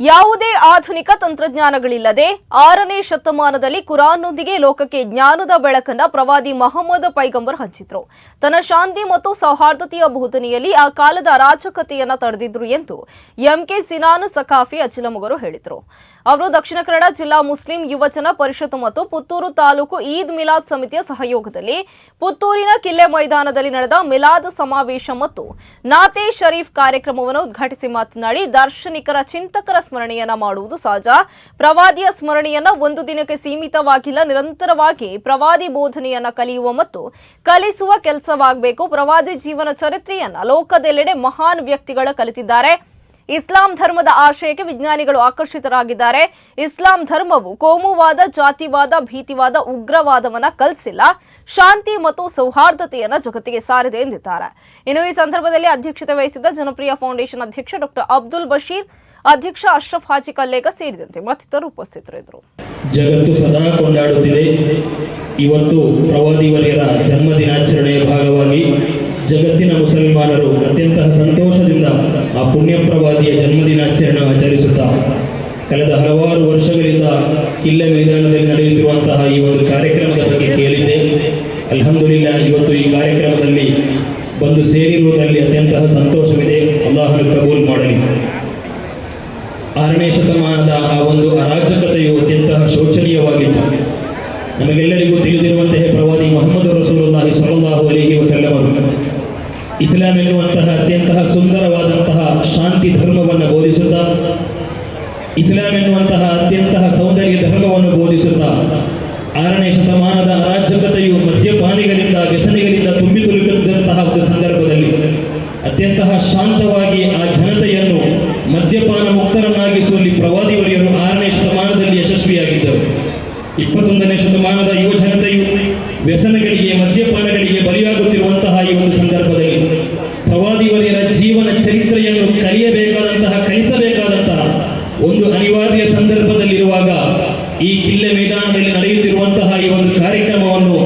ಯಾವುದೇ ಆಧುನಿಕ ತಂತ್ರಜ್ಞಾನಗಳಿಲ್ಲದೆ ಆರನೇ ಶತಮಾನದಲ್ಲಿ ಕುರಾನ್ನೊಂದಿಗೆ ಲೋಕಕ್ಕೆ ಜ್ಞಾನದ ಬೆಳಕನ್ನ ಪ್ರವಾದಿ ಮಹಮ್ಮದ್ ಪೈಗಂಬರ್ ಹಂಚಿದ್ರು. ತನ್ನ ಶಾಂತಿ ಮತ್ತು ಸೌಹಾರ್ದತೆಯ ಬೋಧನೆಯಲ್ಲಿ ಆ ಕಾಲದ ಅರಾಜಕತೆಯನ್ನ ತಡೆದಿದ್ರು ಎಂದು ಎಂಕೆ ಸಿನಾನ್ ಸಖಾಫಿ ಅಚಿಲಮುಗರು ಹೇಳಿದರು. ಅವರು ದಕ್ಷಿಣ ಕನ್ನಡ ಜಿಲ್ಲಾ ಮುಸ್ಲಿಂ ಯುವಜನ ಪರಿಷತ್ ಮತ್ತು ಪುತ್ತೂರು ತಾಲೂಕು ಈದ್ ಮಿಲಾದ್ ಸಮಿತಿಯ ಸಹಯೋಗದಲ್ಲಿ ಪುತ್ತೂರಿನ ಕಿಲ್ಲೆ ಮೈದಾನದಲ್ಲಿ ನಡೆದ ಮಿಲಾದ್ ಸಮಾವೇಶ ಮತ್ತು ನಾತೆ ಶರೀಫ್ ಕಾರ್ಯಕ್ರಮವನ್ನು ಉದ್ಘಾಟಿಸಿ ಮಾತನಾಡಿ, ದಾರ್ಶನಿಕರ ಚಿಂತಕರ ಸ್ಮರಣೆಯನ್ನ ಮಾಡುವುದು ಸಹಜ. ಪ್ರವಾದಿಯ ಸ್ಮರಣೆಯನ್ನ ಒಂದು ದಿನಕ್ಕೆ ಸೀಮಿತವಾಗಿಲ್ಲ, ನಿರಂತರವಾಗಿ ಪ್ರವಾದಿ ಬೋಧನೆಯನ್ನ ಕಲಿಯುವ ಮತ್ತು ಕಲಿಸುವ ಕೆಲಸವಾಗಬೇಕು. ಪ್ರವಾದಿ ಜೀವನ ಚರಿತ್ರೆಯನ್ನ ಲೋಕದೆಲ್ಲೆಡೆ ಮಹಾನ್ ವ್ಯಕ್ತಿಗಳ ಕಲಿತಿದ್ದಾರೆ. ಇಸ್ಲಾಂ ಧರ್ಮದ ಆಶಯಕ್ಕೆ ವಿಜ್ಞಾನಿಗಳು ಆಕರ್ಷಿತರಾಗಿದ್ದಾರೆ. ಇಸ್ಲಾಂ ಧರ್ಮವು ಕೋಮುವಾದ, ಜಾತಿವಾದ, ಭೀತಿವಾದ, ಉಗ್ರವಾದವನ್ನ ಕಲಿಸಿಲ್ಲ. ಶಾಂತಿ ಮತ್ತು ಸೌಹಾರ್ದತೆಯನ್ನ ಜಗತ್ತಿಗೆ ಸಾರಿದೆ ಎಂದಿದ್ದಾರೆ. ಇನ್ನು ಈ ಸಂದರ್ಭದಲ್ಲಿ ಅಧ್ಯಕ್ಷತೆ ವಹಿಸಿದ್ದ ಜನಪ್ರಿಯ ಫೌಂಡೇಶನ್ ಅಧ್ಯಕ್ಷ ಡಾಕ್ಟರ್ ಅಬ್ದುಲ್ ಬಶೀರ್, ಅಧ್ಯಕ್ಷ ಅಶ್ರಫ್ ಹಾಜಿ ಕಲ್ಲೇಗ ಸೇರಿದಂತೆ ಮತ್ತಿತರರು ಉಪಸ್ಥಿತರಿದ್ದರು. ಜಗತ್ತು ಸದಾ ಕೊಂಡಾಡುತ್ತಿದೆ. ಇವತ್ತು ಪ್ರವಾದಿವರ್ಯರ ಜನ್ಮ ದಿನಾಚರಣೆಯ ಭಾಗವಾಗಿ ಜಗತ್ತಿನ ಮುಸಲ್ಮಾನರು ಅತ್ಯಂತ ಸಂತೋಷದಿಂದ ಆ ಪುಣ್ಯಪ್ರವಾದಿಯ ಜನ್ಮದಿನಾಚರಣೆ ಜನ್ಮ ಆಚರಿಸುತ್ತಾ ಕಳೆದ ಹಲವಾರು ವರ್ಷಗಳಿಂದ ಕಿಲ್ಲೆ ಮೈದಾನದಲ್ಲಿ ನಡೆಯುತ್ತಿರುವಂತಹ ಈ ಒಂದು ಕಾರ್ಯಕ್ರಮದ ಬಗ್ಗೆ ಕೇಳಿದ್ದೆ. ಅಲ್ಹಮ್ದುಲಿಲ್ಲ ಇವತ್ತು ಈ ಕಾರ್ಯಕ್ರಮದಲ್ಲಿ ಬಂದು ಸೇರಿರುವುದರಲ್ಲಿ ಅತ್ಯಂತ ಸಂತೋಷವಿದೆ. ಅಲ್ಲಾಹನು ಕಬೂಲ್ ಮಾಡಲಿ. ಆರನೇ ಶತಮಾನದ ಆ ಒಂದು ಅರಾಜಕತೆಯು ಅತ್ಯಂತ ಶೋಚನೀಯವಾಗಿತ್ತು. ನಮಗೆಲ್ಲರಿಗೂ ತಿಳಿದಿರುವಂತಹ ಪ್ರವಾದಿ ಮೊಹಮ್ಮದ್ ರಸೂಲುಲ್ಲಾಹಿ ಸಲಹು ಅಲಿಹಿ ವಸಲ್ಲಮರು ಇಸ್ಲಾಂ ಎನ್ನುವಂತಹ ಅತ್ಯಂತ ಸುಂದರವಾದಂತಹ ಶಾಂತಿ ಧರ್ಮವನ್ನು ಬೋಧಿಸುತ್ತಾ, ಇಸ್ಲಾಂ ಎನ್ನುವಂತಹ ಅತ್ಯಂತ ಸೌಂದರ್ಯ ಧರ್ಮವನ್ನು ಬೋಧಿಸುತ್ತಾ, ಆರನೇ ಶತಮಾನದ ಅರಾಜಕತೆಯು ಮದ್ಯಪಾನಿಗಳಿಂದ ವ್ಯಸನಿಗಳಿಂದ ತುಂಬಿ ತುಳುಕಿದಂತಹ ಒಂದು ಸಂದರ್ಭದಲ್ಲಿ ಅತ್ಯಂತ ಶಾಂತವಾಗಿ ಆ ಜನತೆಯನ್ನು ಮದ್ಯಪಾನ ಮುಕ್ತರನ್ನಾಗಿಸುವಲ್ಲಿ ಪ್ರವಾದಿವರಿಯರು ಆರನೇ ಶತಮಾನದಲ್ಲಿ ಯಶಸ್ವಿಯಾಗಿದ್ದರು. ಇಪ್ಪತ್ತೊಂದನೇ ಶತಮಾನದ ಯುವ ಜನತೆಯು ವ್ಯಸನಗಳಿಗೆ ಮದ್ಯಪಾನಗಳಿಗೆ ಬಲಿಯಾಗುತ್ತಿರುವಂತಹ ಈ ಒಂದು ಸಂದರ್ಭದಲ್ಲಿ ಪ್ರವಾದಿವರಿಯರ ಜೀವನ ಚರಿತ್ರೆಯನ್ನು ಕಲಿಯಬೇಕಾದಂತಹ ಕಲಿಸಬೇಕಾದಂತಹ ಒಂದು ಅನಿವಾರ್ಯ ಸಂದರ್ಭದಲ್ಲಿರುವಾಗ ಈ ಕಿಲ್ಲೆ ಮೈದಾನದಲ್ಲಿ ನಡೆಯುತ್ತಿರುವಂತಹ ಈ ಒಂದು ಕಾರ್ಯಕ್ರಮವನ್ನು